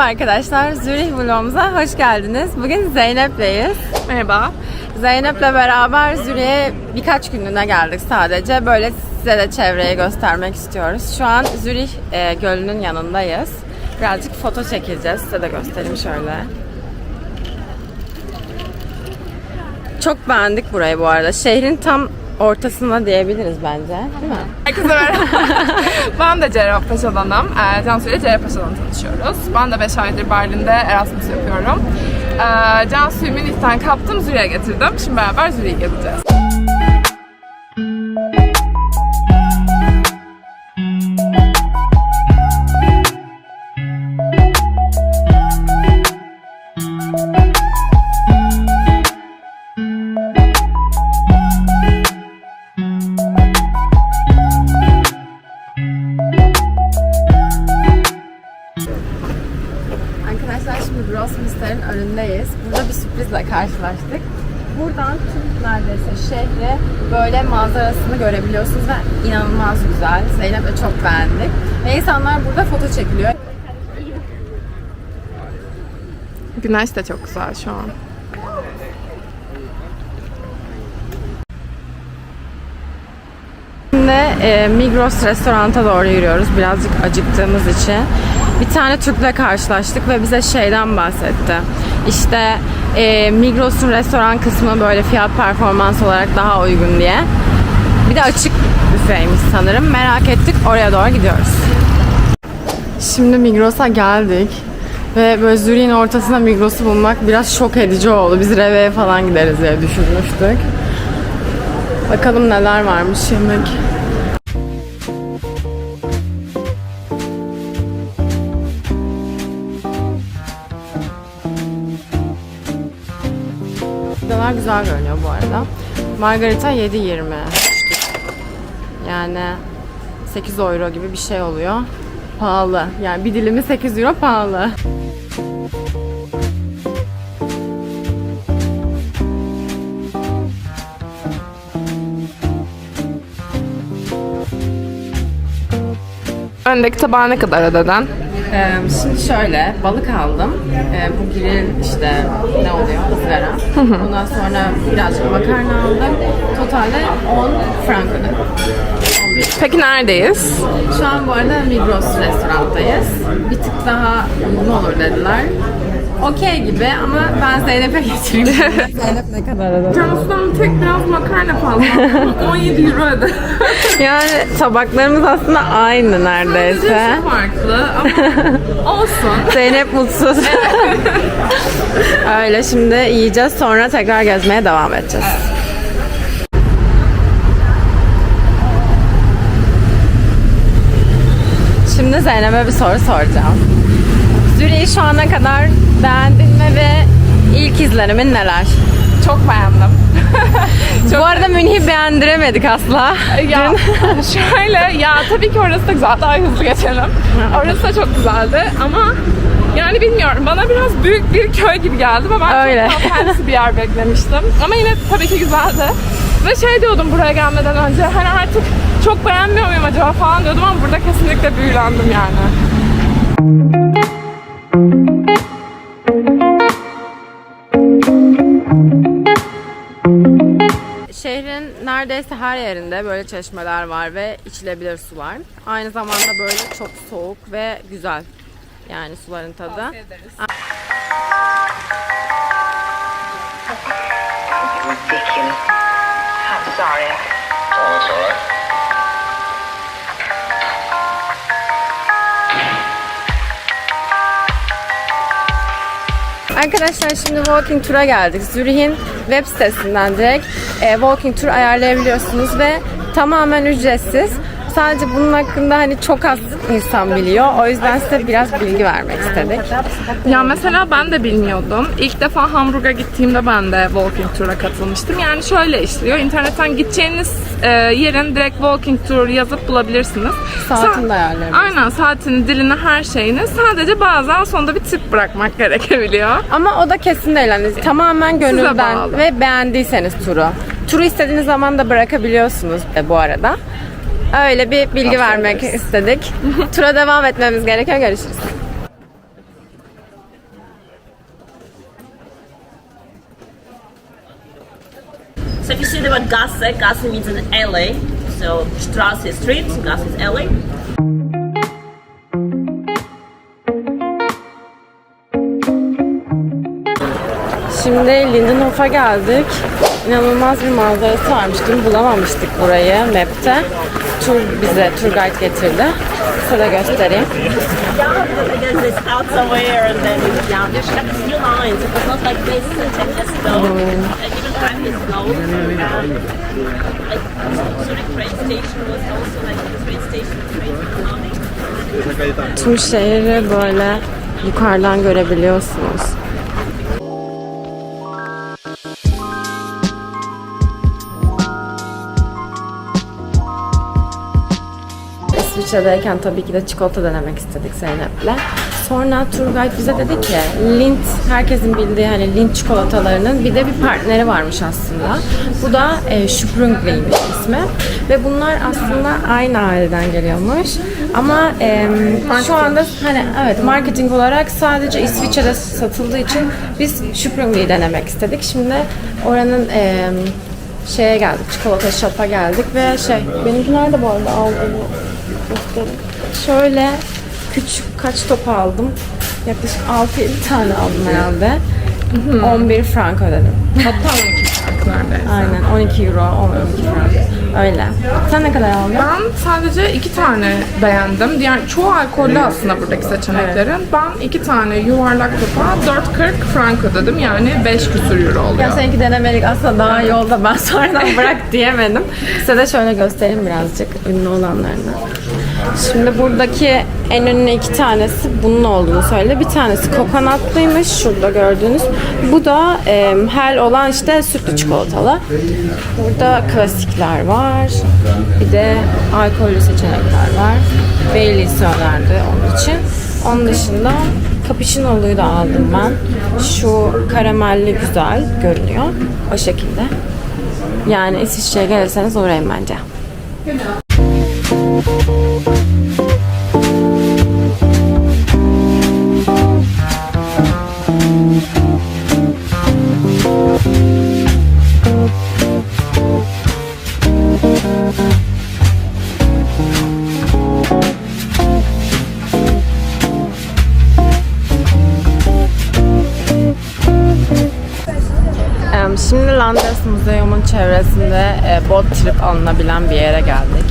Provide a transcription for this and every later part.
Merhaba arkadaşlar, Zürih vlogumuza hoş geldiniz. Bugün Zeynep'leyiz. Merhaba. Zeynep'le beraber Zürih'e birkaç günlüğüne geldik sadece. Böyle size de çevreyi göstermek istiyoruz. Şu an Zürih e, Gölü'nün yanındayız. Birazcık foto çekeceğiz. Size de göstereyim şöyle. Çok beğendik burayı bu arada. Şehrin tam ortasında diyebiliriz bence. Değil mi? Herkese merhaba. ben de Cerrahpaşa'danım. Ee, Cansu ile Cerrahpaşa'dan tanışıyoruz. Ben de 5 aydır Berlin'de Erasmus yapıyorum. Ee, Cansu'yu Münih'ten kaptım, Zürih'e getirdim. Şimdi beraber Zürih'e gezeceğiz. Sürprizle karşılaştık. Buradan tüm neredeyse şehri böyle manzarasını görebiliyorsunuz ve inanılmaz güzel. Zeynep de çok beğendik. Ve insanlar burada foto çekiliyor. Güneş de çok güzel şu an. Şimdi e, Migros restoranta doğru yürüyoruz birazcık acıktığımız için. Bir tane Türk'le karşılaştık ve bize şeyden bahsetti. İşte e, Migros'un restoran kısmı böyle fiyat performans olarak daha uygun diye. Bir de açık büfeymiş sanırım. Merak ettik oraya doğru gidiyoruz. Şimdi Migros'a geldik. Ve böyle Zürih'in ortasında Migros'u bulmak biraz şok edici oldu. Biz Reve'ye falan gideriz diye düşünmüştük. Bakalım neler varmış yemek. Pizzalar güzel görünüyor bu arada. Margarita 7.20 düştük. Yani 8 euro gibi bir şey oluyor. Pahalı. Yani bir dilimi 8 euro pahalı. Öndeki tabağa ne kadar ödedin? Ee, şimdi şöyle balık aldım. Ee, bu grill işte ne oluyor? ızgara. Ondan sonra birazcık makarna aldım. Totalde 10 frank ödedim. Peki neredeyiz? Şu an bu arada Migros restoranttayız. Bir tık daha uygun olur dediler. Okey gibi ama ben Zeynep'e getireyim. Zeynep ne kadar ödedi? Cansu'dan tek biraz makarna fazla. 17 euro ödedim. Yani tabaklarımız aslında aynı neredeyse. Çok farklı ama olsun. Zeynep mutsuz. Öyle şimdi yiyeceğiz sonra tekrar gezmeye devam edeceğiz. Şimdi Zeynep'e bir soru soracağım. Zürih'i şu ana kadar beğendin mi ve ilk izlenimin neler? Çok beğendim. Bu arada Münih'i beğendiremedik asla. Ya şöyle ya tabii ki orası da güzel. Daha hızlı geçelim. Orası da çok güzeldi ama yani bilmiyorum bana biraz büyük bir köy gibi geldi ve ben Öyle. çok daha fancy bir yer beklemiştim. Ama yine tabii ki güzeldi. Ve şey diyordum buraya gelmeden önce hani artık çok beğenmiyor muyum acaba falan diyordum ama burada kesinlikle büyülendim yani. Neredeyse her yerinde böyle çeşmeler var ve içilebilir sular. Aynı zamanda böyle çok soğuk ve güzel. Yani suların tadı. ridiculous. I'm sorry. Oh, that's all right. Arkadaşlar şimdi walking tour'a geldik. Zürih'in web sitesinden direkt e, walking tour ayarlayabiliyorsunuz ve tamamen ücretsiz. Sadece bunun hakkında hani çok az insan biliyor. O yüzden size biraz bilgi vermek istedik. Ya mesela ben de bilmiyordum. İlk defa Hamburg'a gittiğimde ben de walking tour'a katılmıştım. Yani şöyle işliyor. İnternetten gideceğiniz e, yerin direkt walking tour yazıp bulabilirsiniz. Saatini Sa- ayarlayabilirsiniz. Aynen saatini, dilini, her şeyini. Sadece bazen sonunda bir tip bırakmak gerekebiliyor. Ama o da kesin değil. Hani tamamen gönülden bağlı. ve beğendiyseniz turu. Turu istediğiniz zaman da bırakabiliyorsunuz e, bu arada. Öyle bir bilgi vermek istedik. Tura devam etmemiz gerekiyor. Görüşürüz. So if you see about Gasse, Gasse means an alley. So Strasse street, Gasse is alley. Şimdi Lindenhof'a geldik. İnanılmaz bir manzarası varmış. Dün bulamamıştık burayı map'te. Tur bize, tur guide getirdi. Size göstereyim. Yeah, because it's out somewhere İsviçre'deyken tabii ki de çikolata denemek istedik Zeynep'le. Sonra guide bize dedi ki Lindt, herkesin bildiği hani Lindt çikolatalarının bir de bir partneri varmış aslında. Bu da e, Sprungling'miş ismi. Ve bunlar aslında aynı aileden geliyormuş. Ama e, şu anda hani evet marketing olarak sadece İsviçre'de satıldığı için biz Sprungling'i denemek istedik. Şimdi oranın e, şeye geldik, çikolata shop'a geldik ve şey, benimkiler de bu arada aldım. Göstereyim. Şöyle küçük kaç top aldım? Yaklaşık 6-7 tane aldım herhalde. 11 frank ödedim. Hatta 12 fark neredeyse. Aynen 12 euro, 12 frank. Öyle. Sen ne kadar aldın? Ben sadece iki tane beğendim. Diğer çoğu alkollü aslında buradaki seçeneklerin. Ben iki tane yuvarlak topa 4.40 frank ödedim. Yani 5 küsur euro oluyor. Ya seninki denemelik aslında daha iyi oldu. Ben sonradan bırak diyemedim. Size de şöyle göstereyim birazcık ünlü olanlarını. Şimdi buradaki en ünlü iki tanesi bunun olduğunu söyledi. Bir tanesi kokonatlıymış şurada gördüğünüz. Bu da e, hel olan işte sütlü çikolatalı. Burada klasikler var. Bir de alkollü seçenekler var. Baileys önerdi onun için. Onun dışında cappuccino'luyu da aldım ben. Şu karamelli güzel görünüyor. O şekilde. Yani İsviçre'ye gelirseniz uğrayın bence. Em, Çevresinde e, bot trip alınabilen bir yere geldik.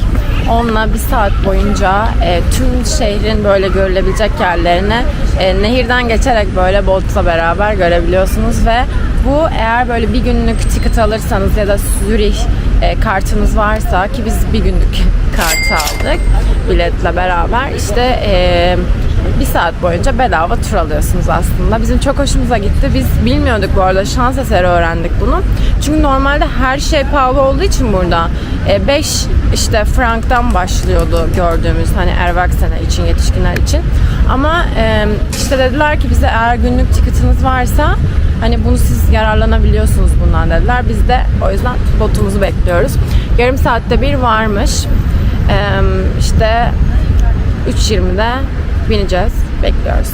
Onunla bir saat boyunca e, tüm şehrin böyle görülebilecek yerlerini e, nehirden geçerek böyle botla beraber görebiliyorsunuz ve bu eğer böyle bir günlük ticket alırsanız ya da Zürih e, kartınız varsa ki biz bir günlük kartı aldık biletle beraber işte e, bir saat boyunca bedava tur alıyorsunuz aslında. Bizim çok hoşumuza gitti. Biz bilmiyorduk bu arada. Şans eseri öğrendik bunu. Çünkü normalde her şey pahalı olduğu için burada 5 işte franktan başlıyordu gördüğümüz hani Erwachsene için, yetişkinler için. Ama e, işte dediler ki bize eğer günlük tiketiniz varsa hani bunu siz yararlanabiliyorsunuz bundan dediler. Biz de o yüzden botumuzu bekliyoruz. Yarım saatte bir varmış. E, işte 3.20'de bineceğiz. Bekliyoruz.